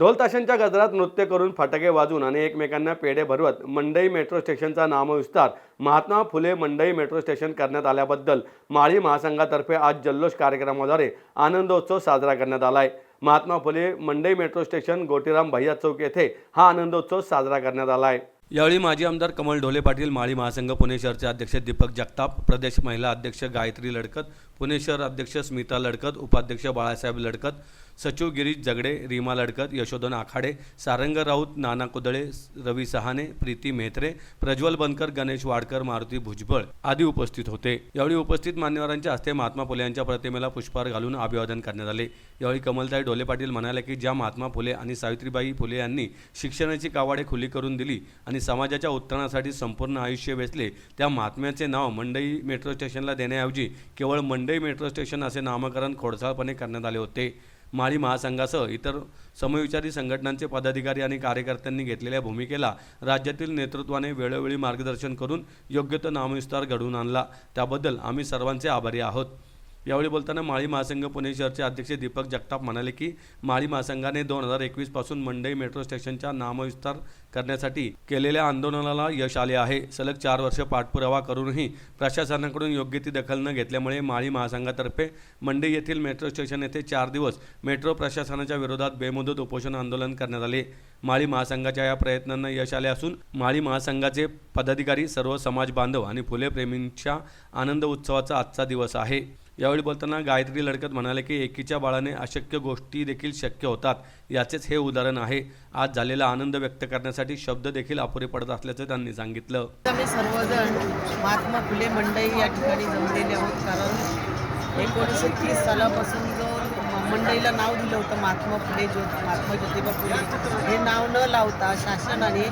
ढोलताशांच्या गजरात नृत्य करून फटाके वाजवून आणि एकमेकांना पेढे भरवत मंडई मेट्रो स्टेशनचा नामविस्तार महात्मा फुले मंडई मेट्रो स्टेशन करण्यात आल्याबद्दल माळी महासंघातर्फे आज जल्लोष कार्यक्रमाद्वारे आनंदोत्सव साजरा करण्यात आला आहे महात्मा फुले मंडई मेट्रो स्टेशन गोटीराम भैया चौक येथे हा आनंदोत्सव साजरा करण्यात आला आहे यावेळी माजी आमदार कमल ढोले पाटील माळी महासंघ पुणे शहरचे अध्यक्ष दीपक जगताप प्रदेश महिला अध्यक्ष गायत्री लडकत पुणे शहर अध्यक्ष स्मिता लडकत उपाध्यक्ष बाळासाहेब लडकत सचिव गिरीश जगडे रीमा लडकत यशोधन आखाडे सारंग राऊत नाना कुदळे रवी सहाने प्रीती मेहत्रे प्रज्वल बनकर गणेश वाडकर मारुती भुजबळ आदी उपस्थित होते. यावेळी उपस्थित मान्यवरांच्या हस्ते महात्मा फुले यांच्या प्रतिमेला पुष्पहार घालून अभिवादन करण्यात आले. यावेळी कमलताई डोले पाटील म्हणाले की ज्या महात्मा फुले आणि सावित्रीबाई फुले यांनी शिक्षणाची कावाडे खुली करून दिली आणि समाजाच्या उत्थानासाठी संपूर्ण आयुष्य वेचले त्या महात्म्याचे नाव मंडई मेट्रो स्टेशनला देण्याऐवजी केवळ मंडई मेट्रो स्टेशन असे नामकरण खोडसाळपणे करण्यात आले होते. माळी महासंघासह इतर समविचारी संघटनांचे पदाधिकारी आणि कार्यकर्त्यांनी घेतलेल्या भूमिकेला राज्यातील नेतृत्वाने वेळोवेळी मार्गदर्शन करून योग्य तो नामविस्तार घडवून आणला. त्याबद्दल आम्ही सर्वांचे आभारी आहोत. यावेळी बोलताना माळी महासंघ पुणे शहरचे अध्यक्ष दीपक जगताप म्हणाले की माळी महासंघाने दोन हजार एकवीसपासून मंडई मेट्रो स्टेशनचा नामविस्तार करण्यासाठी केलेल्या आंदोलनाला यश आले आहे. सलग चार वर्ष पाठपुरावा करूनही प्रशासनाकडून योग्य ती दखल न घेतल्यामुळे माळी महासंघातर्फे मंडई येथील मेट्रो स्टेशन येथे चार दिवस मेट्रो प्रशासनाच्या विरोधात बेमुदत उपोषण आंदोलन करण्यात आले. माळी महासंघाच्या या प्रयत्नांना यश आले असून माळी महासंघाचे पदाधिकारी सर्व समाज बांधव आणि फुले प्रेमींच्या आनंद उत्सवाचा आजचा दिवस आहे. यावेळी बोलताना गायत्री लडकत म्हणाले की एकीच्या बाळाने अशक्य गोष्टी देखील शक्य होतात. याचेच हे उदाहरण आहे. आज झालेला आनंद व्यक्त करण्यासाठी शब्द देखील अपुरे पडत असल्याचं त्यांनी सांगितलं. आम्ही सर्वजण महात्मा फुले मंडई या ठिकाणी जमलेले आहोत. कारण एकोणीसशे तीस सालापासून जो मंडईला नाव दिलं होतं महात्मा फुले ज्यो महात्मा ज्योतिबा फुले हे नाव न लावता शासनाने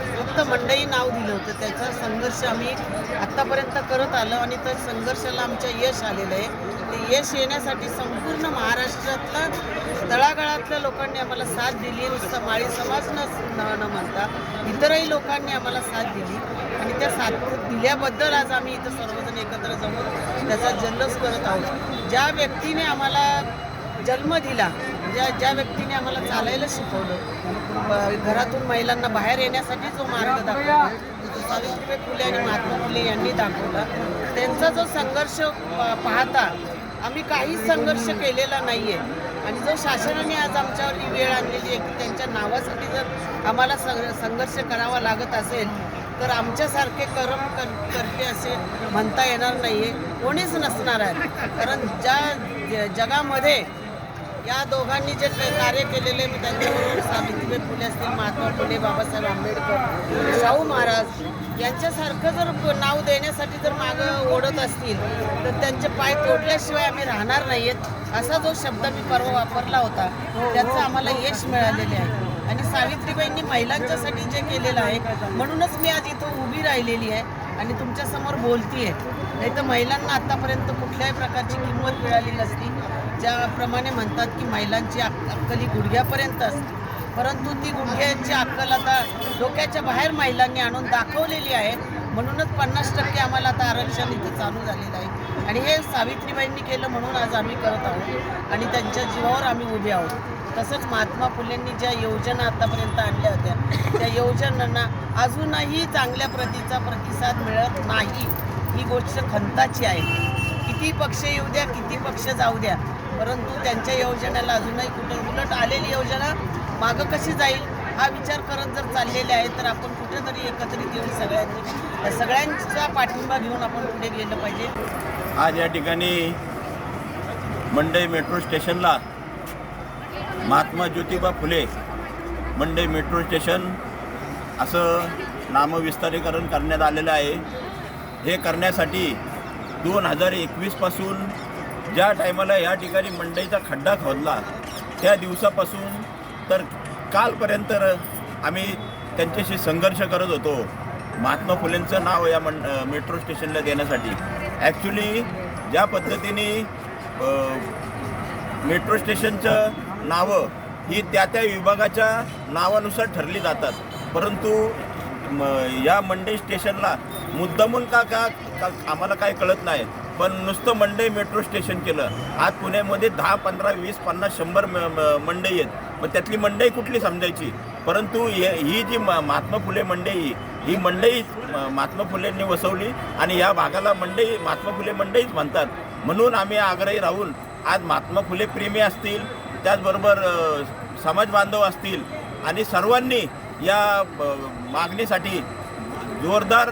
फक्त मंडई नाव दिलं होतं. त्याचा संघर्ष आम्ही आत्तापर्यंत करत आलो आणि त्या संघर्षाला आमच्या यश आलेलं आहे. ते यश येण्यासाठी संपूर्ण महाराष्ट्रातलं तळागाळातल्या लोकांनी आम्हाला साथ दिली. नुसतं माळी समाज न न- न म्हणता इतरही लोकांनी आम्हाला साथ दिली. आणि त्या साथ दिल्याबद्दल आज आम्ही इथं सर्वजण एकत्र जमून त्याचा जल्लोष करत आहोत. ज्या व्यक्तीने आम्हाला जन्म दिला ज्या ज्या व्यक्तीने आम्हाला चालायला शिकवलं घरातून महिलांना बाहेर येण्यासाठी जो मार्ग दाखवला तो सावित्रीबाई फुले आणि महात्मा फुले यांनी दाखवला. त्यांचा जो संघर्ष प- पाहता आम्ही काहीच संघर्ष केलेला नाही आहे आणि जो शासनाने आज आमच्यावर ही वेळ आणलेली आहे की त्यांच्या नावासाठी जर आम्हाला संघर्ष करावा लागत असेल तर आमच्यासारखे कर्म कर करते असे म्हणता येणार नाही आहे कोणीच नसणार आहे. कारण ज्या ज- जगामध्ये या दोघांनी जे कार्य केलेले मी त्यांच्याबरोबर सावित्रीबाई फुले असतील महात्मा फुले बाबासाहेब आंबेडकर शाहू महाराज यांच्यासारखं जर नाव देण्यासाठी जर मागं ओढत असतील तर त्यांचे पाय तोडल्याशिवाय आम्ही राहणार नाही आहेत असा जो शब्द मी परवा वापरला होता त्याचं आम्हाला यश मिळालेले आहे. आणि सावित्रीबाईंनी महिलांच्यासाठी जे केलेलं आहे म्हणूनच मी आज इथं उभी राहिलेली आहे आणि तुमच्यासमोर बोलती आहे नाही तर महिलांना आत्तापर्यंत कुठल्याही प्रकारची किंमत मिळाली नसती. ज्याप्रमाणे म्हणतात की महिलांची अक्कल अक्कली गुडघ्यापर्यंत असते. परंतु ती गुडघ्यांची अक्कल आता डोक्याच्या बाहेर महिलांनी आणून दाखवलेली आहे. म्हणूनच पन्नास टक्के आम्हाला आता आरक्षण इथं चालू झालेलं आहे. आणि हे सावित्रीबाईंनी केलं म्हणून आज आम्ही करत आहोत. आणि त्यांच्या जीवावर आम्ही उभे आहोत. तसंच महात्मा फुलेंनी ज्या योजना आतापर्यंत आणल्या होत्या त्या योजनांना अजूनही चांगल्या प्रतीचा प्रतिसाद मिळत नाही. ही गोष्ट खंताची आहे. किती पक्ष येऊ द्या किती पक्ष जाऊ द्या परंतु त्यांच्या योजनेला अजूनही कुठं उलट आलेली योजना मागं कशी जाईल हा विचार करत जर चाललेले आहे तर आपण कुठेतरी एकत्रित येऊन सगळ्यांनी सगळ्यांचा पाठिंबा घेऊन आपण पुढे गेलं पाहिजे. आज या ठिकाणी मंडई मेट्रो स्टेशनला महात्मा ज्योतिबा फुले मंडई मेट्रो स्टेशन असं नामविस्तारीकरण करण्यात आलेलं आहे. हे करण्यासाठी दोन हजार एकवीसपासून ज्या टायमाला या ठिकाणी मंडईचा खड्डा खोदला त्या दिवसापासून तर कालपर्यंत आम्ही त्यांच्याशी संघर्ष करत होतो. महात्मा फुलेंचं नाव या मं मेट्रो स्टेशनला देण्यासाठी. ॲक्च्युली ज्या पद्धतीने मेट्रो स्टेशनचं नावं ही त्या त्या विभागाच्या नावानुसार ठरली जातात. परंतु म, या मंडई स्टेशनला मुद्दामून का का का आम्हाला काय कळत नाही. पण नुसतं मंडई मेट्रो स्टेशन केलं. आज पुण्यामध्ये दहा पंधरा वीस पन्नास शंभर म- मंडई आहेत. मग त्यातली मंडई कुठली समजायची? परंतु हे- ही जी म- महात्मा फुले मंडई ही मंडई महात्मा फुलेंनी वसवली आणि या भागाला मंडई महात्मा फुले मंडईच म्हणतात. म्हणून आम्ही आग्रही राहून आज महात्मा फुले प्रेमी असतील त्याचबरोबर समाज बांधव असतील आणि सर्वांनी या मागणीसाठी जोरदार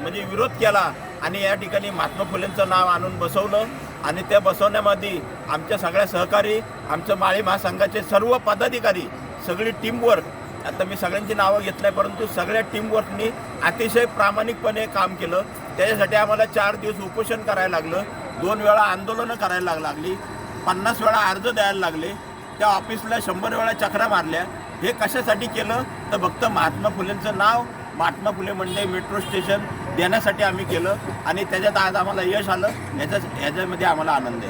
म्हणजे विरोध केला. आणि या ठिकाणी महात्मा फुलेंचं नाव आणून बसवलं. आणि त्या बसवण्यामध्ये आमच्या सगळ्या सहकारी आमचं माळी महासंघाचे सर्व पदाधिकारी सगळी टीमवर्क आता मी सगळ्यांची नावं घेत नाही परंतु सगळ्या टीमवर्कनी अतिशय प्रामाणिकपणे काम केलं. त्याच्यासाठी आम्हाला चार दिवस उपोषण करायला लागलं. दोन वेळा आंदोलनं करायला लाग- लागली. पन्नास वेळा अर्ज द्यायला लागले. त्या ऑफिसला शंभर वेळा चक्रा मारल्या. हे कशासाठी केलं? तर फक्त महात्मा फुलेंचं नाव. महात्मा फुले मंडई मेट्रो स्टेशन देण्यासाठी आम्ही केलं आणि त्याच्यात आज आम्हाला यश आलं याच्या ह्याच्यामध्ये आम्हाला आनंद आहे.